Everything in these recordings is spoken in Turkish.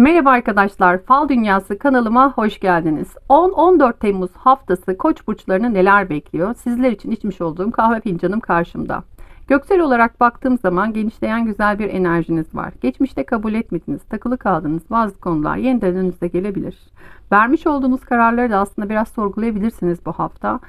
Merhaba arkadaşlar, Fal Dünyası kanalıma hoş geldiniz. 10-14 Temmuz haftası Koç burçlarını neler bekliyor? Sizler için içmiş olduğum kahve fincanım karşımda. Göksel olarak baktığım zaman genişleyen güzel bir enerjiniz var. Geçmişte kabul etmediniz, takılı kaldığınız bazı konular yeniden önünüze gelebilir. Vermiş olduğunuz kararları da aslında biraz sorgulayabilirsiniz bu hafta.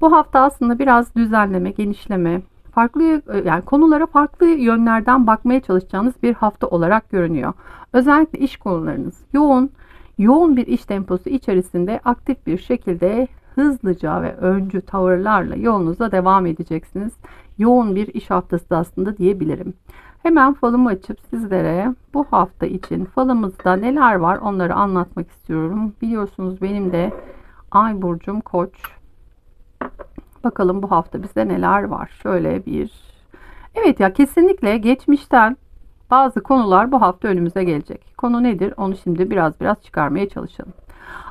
Bu hafta aslında biraz düzenleme, genişleme, farklı yani konulara farklı yönlerden bakmaya çalışacağınız bir hafta olarak görünüyor. Özellikle iş konularınız yoğun, yoğun bir iş temposu içerisinde aktif bir şekilde hızlıca ve öncü tavırlarla yolunuza devam edeceksiniz. Yoğun bir iş haftası aslında diyebilirim. Hemen falımı açıp sizlere bu hafta için falımızda neler var onları anlatmak istiyorum. Biliyorsunuz benim de ay burcum koç. Bakalım bu hafta bizde neler var. Şöyle bir Evet ya kesinlikle geçmişten bazı konular bu hafta önümüze gelecek. Konu nedir? Onu şimdi biraz biraz çıkarmaya çalışalım.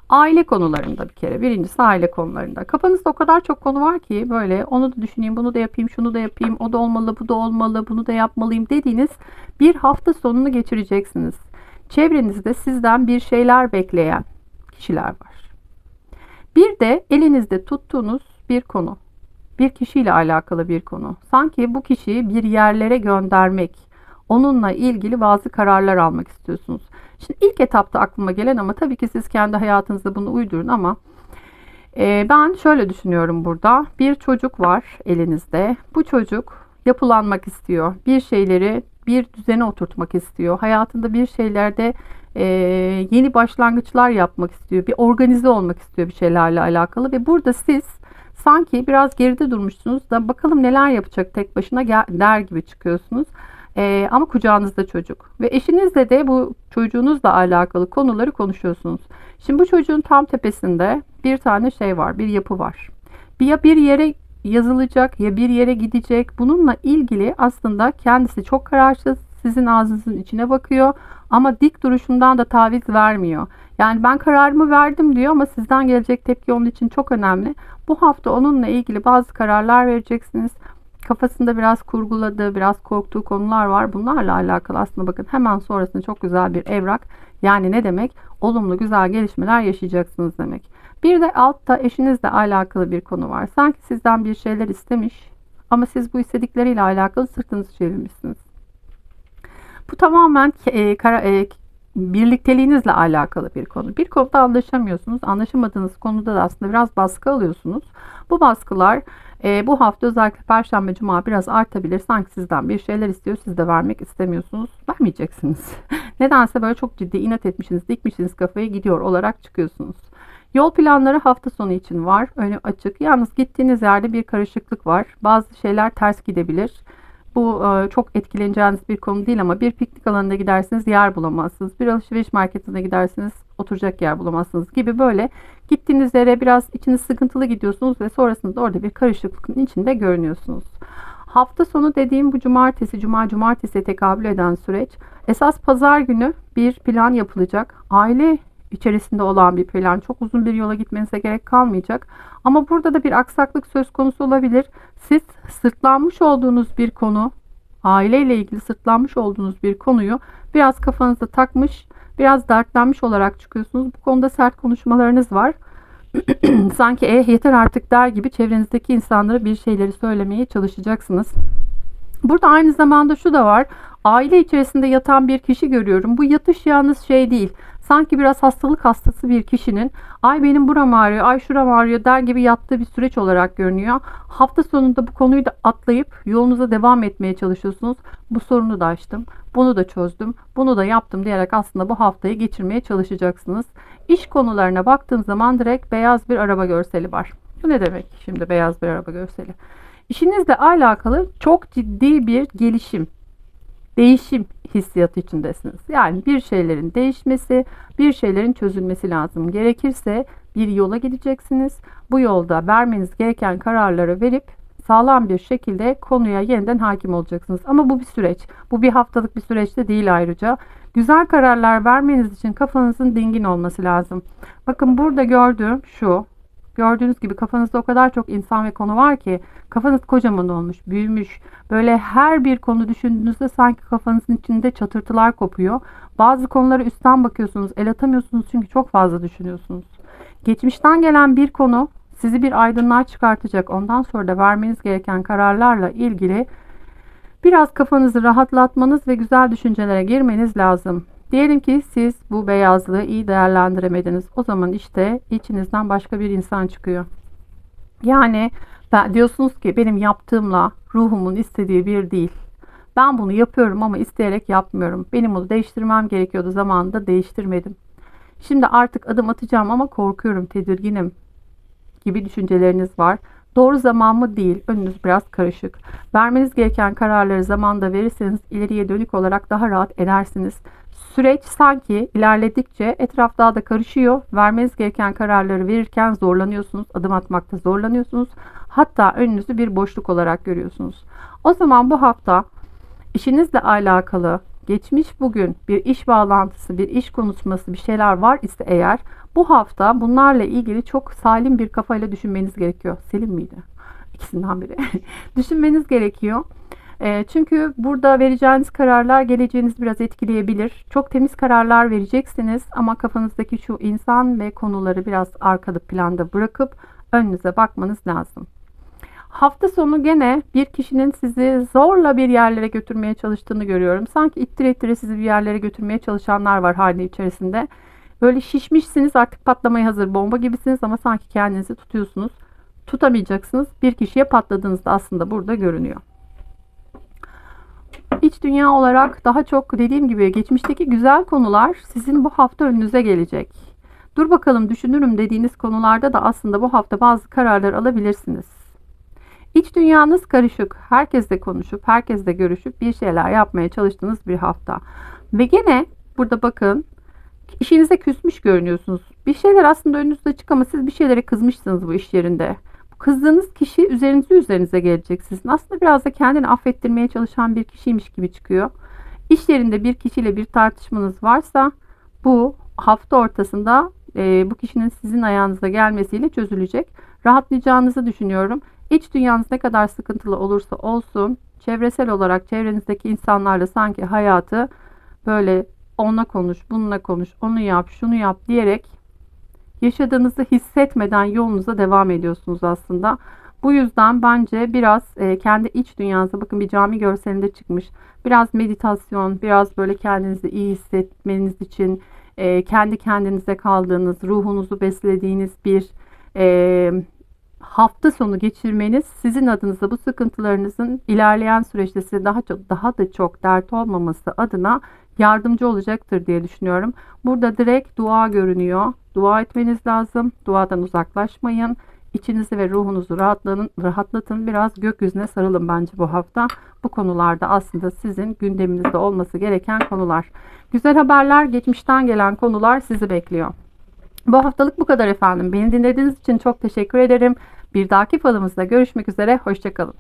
Aile konularında bir kere. Birincisi aile konularında. Kafanızda o kadar çok konu var ki böyle onu da düşüneyim, bunu da yapayım, şunu da yapayım, o da olmalı, bu da olmalı, bunu da yapmalıyım dediğiniz bir hafta sonunu geçireceksiniz. Çevrenizde sizden bir şeyler bekleyen kişiler var. Bir de elinizde tuttuğunuz bir konu. Bir kişiyle alakalı bir konu. Sanki bu kişiyi bir yerlere göndermek, onunla ilgili bazı kararlar almak istiyorsunuz. Şimdi ilk etapta aklıma gelen ama tabii ki siz kendi hayatınızda bunu uydurun ama e, ben şöyle düşünüyorum burada. Bir çocuk var elinizde. Bu çocuk yapılanmak istiyor. Bir şeyleri bir düzene oturtmak istiyor. Hayatında bir şeylerde e, yeni başlangıçlar yapmak istiyor. Bir organize olmak istiyor bir şeylerle alakalı ve burada siz sanki biraz geride durmuşsunuz da bakalım neler yapacak tek başına der gibi çıkıyorsunuz. Ee, ama kucağınızda çocuk ve eşinizle de bu çocuğunuzla alakalı konuları konuşuyorsunuz. Şimdi bu çocuğun tam tepesinde bir tane şey var, bir yapı var. Ya bir yere yazılacak ya bir yere gidecek. Bununla ilgili aslında kendisi çok kararsız, sizin ağzınızın içine bakıyor ama dik duruşundan da taviz vermiyor. Yani ben kararımı verdim diyor ama sizden gelecek tepki onun için çok önemli. Bu hafta onunla ilgili bazı kararlar vereceksiniz. Kafasında biraz kurguladığı, biraz korktuğu konular var. Bunlarla alakalı aslında bakın hemen sonrasında çok güzel bir evrak. Yani ne demek? Olumlu güzel gelişmeler yaşayacaksınız demek. Bir de altta eşinizle alakalı bir konu var. Sanki sizden bir şeyler istemiş ama siz bu istedikleriyle alakalı sırtınızı çevirmişsiniz. Bu tamamen e, e, birlikteliğinizle alakalı bir konu. Bir konuda anlaşamıyorsunuz. Anlaşamadığınız konuda da aslında biraz baskı alıyorsunuz. Bu baskılar e, bu hafta özellikle Perşembe Cuma biraz artabilir. Sanki sizden bir şeyler istiyor. Siz de vermek istemiyorsunuz. Vermeyeceksiniz. Nedense böyle çok ciddi inat etmişsiniz, dikmişsiniz kafayı gidiyor olarak çıkıyorsunuz. Yol planları hafta sonu için var. Önü açık. Yalnız gittiğiniz yerde bir karışıklık var. Bazı şeyler ters gidebilir. Bu e, çok etkileneceğiniz bir konu değil ama bir piknik alanına gidersiniz yer bulamazsınız. Bir alışveriş marketine gidersiniz oturacak yer bulamazsınız gibi böyle gittiğiniz yere biraz içiniz sıkıntılı gidiyorsunuz ve sonrasında orada bir karışıklığın içinde görünüyorsunuz. Hafta sonu dediğim bu cumartesi, cuma cumartesi tekabül eden süreç esas pazar günü bir plan yapılacak. Aile içerisinde olan bir plan. Çok uzun bir yola gitmenize gerek kalmayacak. Ama burada da bir aksaklık söz konusu olabilir. Siz sırtlanmış olduğunuz bir konu, aileyle ilgili sırtlanmış olduğunuz bir konuyu biraz kafanızda takmış, biraz dertlenmiş olarak çıkıyorsunuz. Bu konuda sert konuşmalarınız var. Sanki eh yeter artık der gibi çevrenizdeki insanlara bir şeyleri söylemeye çalışacaksınız. Burada aynı zamanda şu da var. Aile içerisinde yatan bir kişi görüyorum. Bu yatış yalnız şey değil. Sanki biraz hastalık hastası bir kişinin ay benim buram ağrıyor, ay şuram ağrıyor der gibi yattığı bir süreç olarak görünüyor. Hafta sonunda bu konuyu da atlayıp yolunuza devam etmeye çalışıyorsunuz. Bu sorunu da açtım, bunu da çözdüm, bunu da yaptım diyerek aslında bu haftayı geçirmeye çalışacaksınız. İş konularına baktığım zaman direkt beyaz bir araba görseli var. Bu ne demek şimdi beyaz bir araba görseli? İşinizle alakalı çok ciddi bir gelişim, değişim hissiyatı içindesiniz. Yani bir şeylerin değişmesi, bir şeylerin çözülmesi lazım. Gerekirse bir yola gideceksiniz. Bu yolda vermeniz gereken kararları verip sağlam bir şekilde konuya yeniden hakim olacaksınız. Ama bu bir süreç. Bu bir haftalık bir süreçte değil ayrıca. Güzel kararlar vermeniz için kafanızın dingin olması lazım. Bakın burada gördüğüm şu. Gördüğünüz gibi kafanızda o kadar çok insan ve konu var ki kafanız kocaman olmuş, büyümüş. Böyle her bir konu düşündüğünüzde sanki kafanızın içinde çatırtılar kopuyor. Bazı konulara üstten bakıyorsunuz, el atamıyorsunuz çünkü çok fazla düşünüyorsunuz. Geçmişten gelen bir konu sizi bir aydınlığa çıkartacak. Ondan sonra da vermeniz gereken kararlarla ilgili biraz kafanızı rahatlatmanız ve güzel düşüncelere girmeniz lazım. Diyelim ki siz bu beyazlığı iyi değerlendiremediniz. O zaman işte içinizden başka bir insan çıkıyor. Yani ben, diyorsunuz ki benim yaptığımla ruhumun istediği bir değil. Ben bunu yapıyorum ama isteyerek yapmıyorum. Benim bunu değiştirmem gerekiyordu zamanında değiştirmedim. Şimdi artık adım atacağım ama korkuyorum, tedirginim gibi düşünceleriniz var. Doğru zaman mı değil, önünüz biraz karışık. Vermeniz gereken kararları zamanda verirseniz ileriye dönük olarak daha rahat edersiniz. Süreç sanki ilerledikçe etraf daha da karışıyor. Vermeniz gereken kararları verirken zorlanıyorsunuz, adım atmakta zorlanıyorsunuz. Hatta önünüzü bir boşluk olarak görüyorsunuz. O zaman bu hafta işinizle alakalı geçmiş bugün bir iş bağlantısı, bir iş konuşması bir şeyler var ise eğer bu hafta bunlarla ilgili çok salim bir kafayla düşünmeniz gerekiyor. Selim miydi? İkisinden biri. düşünmeniz gerekiyor. E, çünkü burada vereceğiniz kararlar geleceğinizi biraz etkileyebilir. Çok temiz kararlar vereceksiniz ama kafanızdaki şu insan ve konuları biraz arkada planda bırakıp önünüze bakmanız lazım. Hafta sonu gene bir kişinin sizi zorla bir yerlere götürmeye çalıştığını görüyorum. Sanki ittire ittire sizi bir yerlere götürmeye çalışanlar var hali içerisinde. Böyle şişmişsiniz artık patlamaya hazır bomba gibisiniz ama sanki kendinizi tutuyorsunuz. Tutamayacaksınız. Bir kişiye patladığınızda aslında burada görünüyor. İç dünya olarak daha çok dediğim gibi geçmişteki güzel konular sizin bu hafta önünüze gelecek. Dur bakalım düşünürüm dediğiniz konularda da aslında bu hafta bazı kararlar alabilirsiniz. İç dünyanız karışık. Herkesle konuşup, herkesle görüşüp bir şeyler yapmaya çalıştığınız bir hafta. Ve gene burada bakın işinize küsmüş görünüyorsunuz. Bir şeyler aslında önünüzde açık ama siz bir şeylere kızmışsınız bu iş yerinde. Kızdığınız kişi üzerinize üzerinize gelecek sizin. Aslında biraz da kendini affettirmeye çalışan bir kişiymiş gibi çıkıyor. İş yerinde bir kişiyle bir tartışmanız varsa bu hafta ortasında e, bu kişinin sizin ayağınıza gelmesiyle çözülecek. Rahatlayacağınızı düşünüyorum. İç dünyanız ne kadar sıkıntılı olursa olsun çevresel olarak çevrenizdeki insanlarla sanki hayatı böyle onunla konuş, bununla konuş, onu yap, şunu yap diyerek yaşadığınızı hissetmeden yolunuza devam ediyorsunuz aslında. Bu yüzden bence biraz e, kendi iç dünyanıza bakın bir cami görselinde çıkmış. Biraz meditasyon, biraz böyle kendinizi iyi hissetmeniz için e, kendi kendinize kaldığınız, ruhunuzu beslediğiniz bir e, hafta sonu geçirmeniz sizin adınıza bu sıkıntılarınızın ilerleyen süreçte size daha çok daha da çok dert olmaması adına yardımcı olacaktır diye düşünüyorum. Burada direkt dua görünüyor. Dua etmeniz lazım. Duadan uzaklaşmayın. İçinizi ve ruhunuzu rahatlatın, rahatlatın. Biraz gökyüzüne sarılın bence bu hafta. Bu konularda aslında sizin gündeminizde olması gereken konular. Güzel haberler, geçmişten gelen konular sizi bekliyor. Bu haftalık bu kadar efendim. Beni dinlediğiniz için çok teşekkür ederim. Bir dahaki falımızda görüşmek üzere. Hoşçakalın.